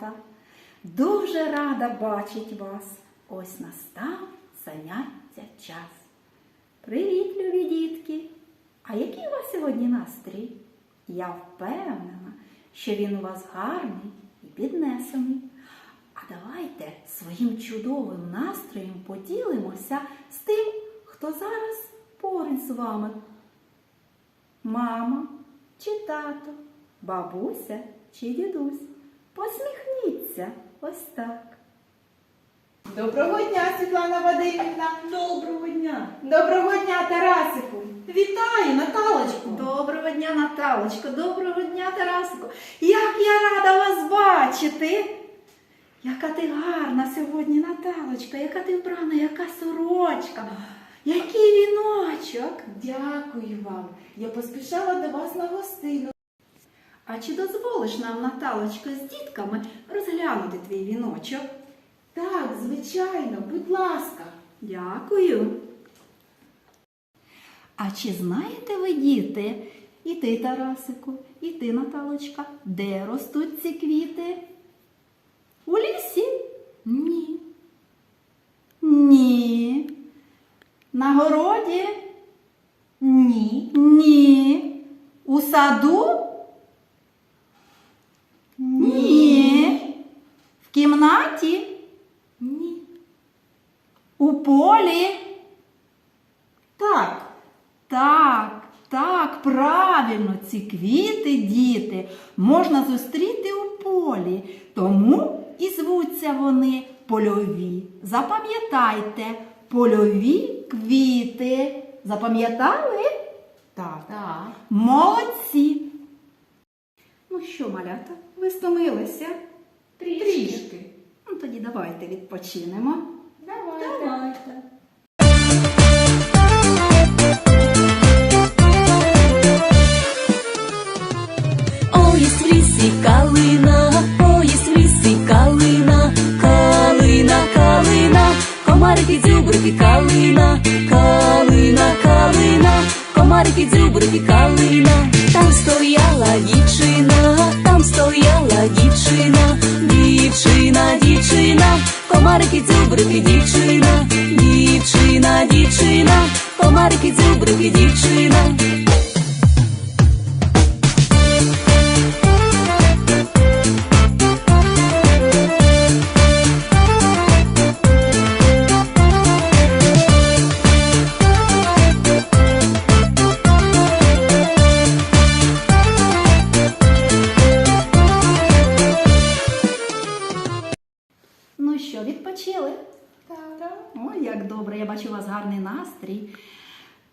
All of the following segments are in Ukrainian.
малята. Дуже рада бачить вас. Ось настав заняття час. Привіт, любі дітки! А який у вас сьогодні настрій? Я впевнена, що він у вас гарний і піднесений. А давайте своїм чудовим настроєм поділимося з тим, хто зараз поруч з вами. Мама чи тато, бабуся чи дідусь. Посміхніться ось так. Доброго дня, Світлана Вадимівна. Доброго дня! Доброго дня, Тарасику. Вітаю, Наталочку! Доброго дня, Наталочко, доброго дня, Тарасику. Як я рада вас бачити. Яка ти гарна сьогодні, Наталочка, яка ти вбрана, яка сорочка, який віночок. Дякую вам. Я поспішала до вас на гостину. А чи дозволиш нам, Наталочко, з дітками розглянути твій віночок? Так, звичайно, будь ласка. Дякую. А чи знаєте ви, діти, і ти, Тарасику, і ти, Наталочка, де ростуть ці квіти? У лісі? Ні. Ні. На городі? Ні. Ні. У саду? Кімнаті? Ні. У полі? Так. Так, так, правильно, ці квіти, діти, можна зустріти у полі, тому і звуться вони польові. Запам'ятайте, польові квіти. Запам'ятали? Так. Так. Молодці. Ну що, малята, ви стомилися? Трішки. Ну тоді давайте відпочинемо. Давайте. Давайте. Ой, в лісі калина, ой, в лісі калина, калина, калина, комарики, дзюбрики, калина, калина, калина, комарики, дзюбрики, калина. Дзюбрики, дівчина.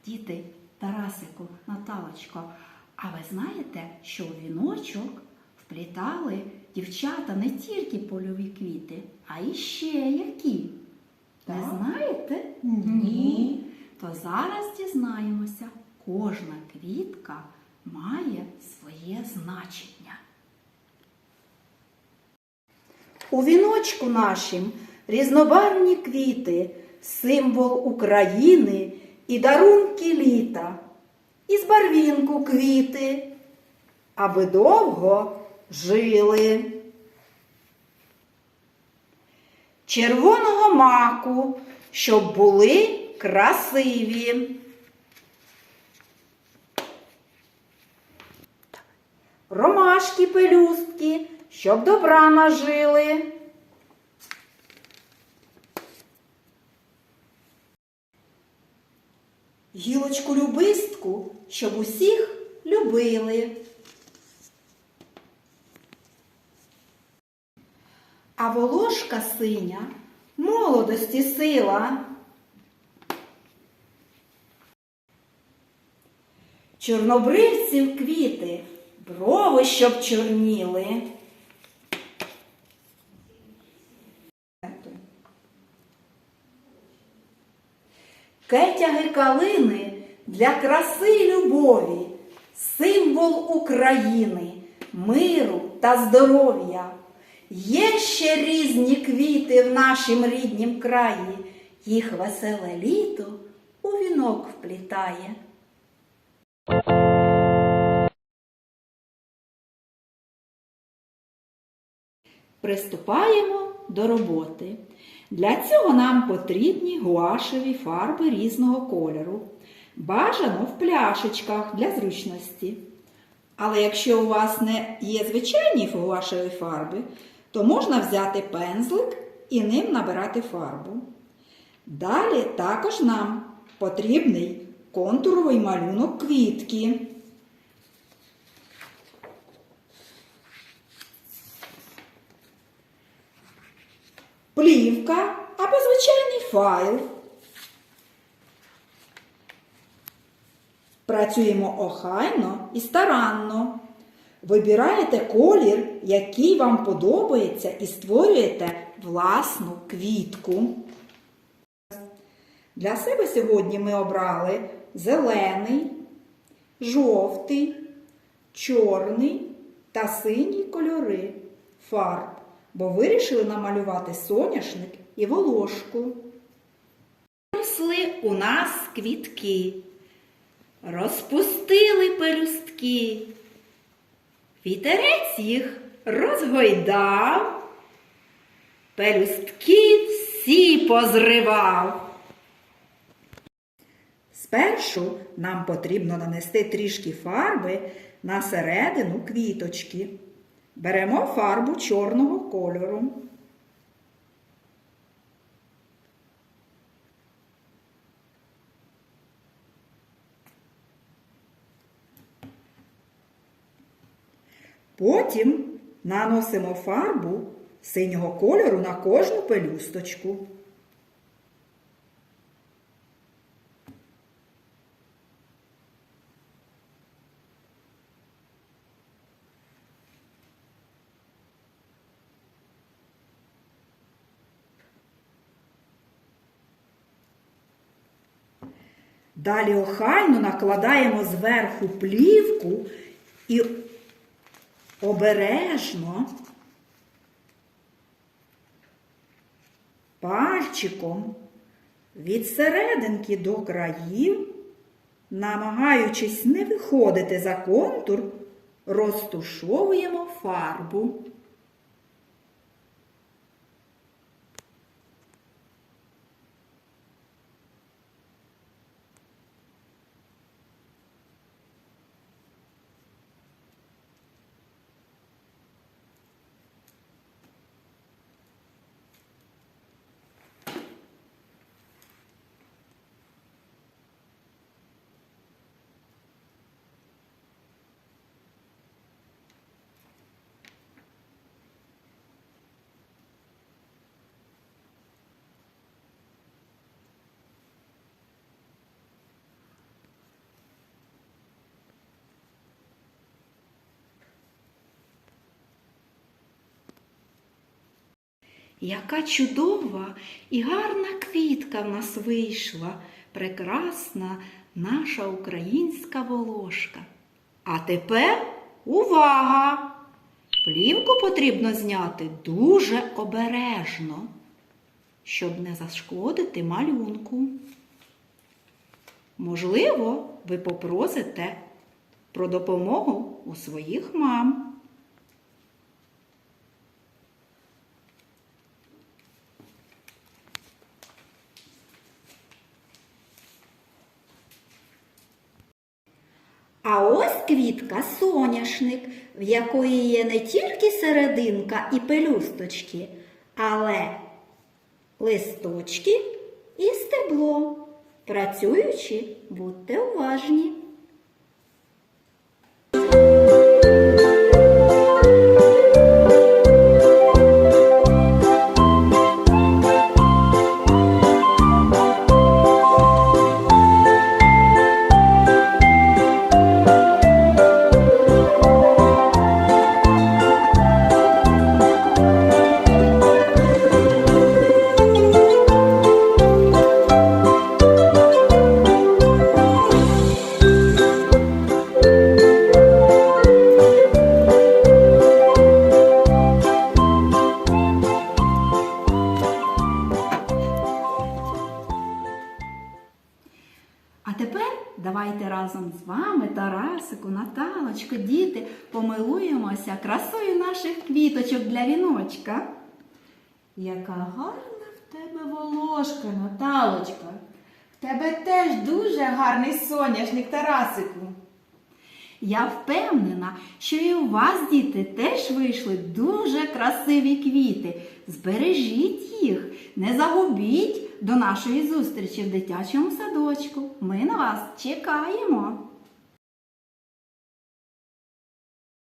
Діти, Тарасику, Наталочко, а ви знаєте, що у віночок вплітали дівчата не тільки польові квіти, а іще які? Не Так. знаєте? Ні. То зараз дізнаємося, кожна квітка має своє значення. У віночку нашим різнобарвні квіти, символ України і дарунки літа, із барвінку квіти, аби довго жили. Червоного маку, щоб були красиві. Ромашки пелюстки, щоб добра нажили. Гілочку любистку, щоб усіх любили. А волошка синя, молодості сила. Чорнобривців квіти, брови, щоб чорніли. Кетяги калини для краси й любові, символ України, миру та здоров'я. Є ще різні квіти в нашім ріднім краї, їх веселе літо у вінок вплітає. Приступаємо до роботи. Для цього нам потрібні гуашеві фарби різного кольору. Бажано в пляшечках для зручності. Але якщо у вас не є звичайні гуашеві фарби, то можна взяти пензлик і ним набирати фарбу. Далі також нам потрібний контуровий малюнок квітки. Плівка або звичайний файл. Працюємо охайно і старанно. Вибираєте колір, який вам подобається, і створюєте власну квітку. Для себе сьогодні ми обрали зелений, жовтий, чорний та синій кольори фарб, бо вирішили намалювати соняшник і волошку. Росли у нас квітки, розпустили пелюстки. Вітерець їх розгойдав, пелюстки всі позривав. Спершу нам потрібно нанести трішки фарби на середину квіточки. Беремо фарбу чорного кольору. Потім наносимо фарбу синього кольору на кожну пелюсточку. Далі охайно накладаємо зверху плівку і обережно пальчиком від серединки до країв, намагаючись не виходити за контур, розтушовуємо фарбу. Яка чудова і гарна квітка в нас вийшла, прекрасна наша українська волошка. А тепер увага! Плівку потрібно зняти дуже обережно, щоб не зашкодити малюнку. Можливо, ви попросите про допомогу у своїх мам. А ось квітка соняшник, в якої є не тільки серединка і пелюсточки, але листочки і стебло. Працюючи, будьте уважні. Давайте разом з вами, Тарасику, Наталочко, діти, помилуємося красою наших квіточок для віночка. Яка гарна в тебе волошка, Наталочка. В тебе теж дуже гарний соняшник, Тарасику. Я впевнена, що і у вас, діти, теж вийшли дуже красиві квіти. Збережіть їх, не загубіть до нашої зустрічі в дитячому садочку. Ми на вас чекаємо.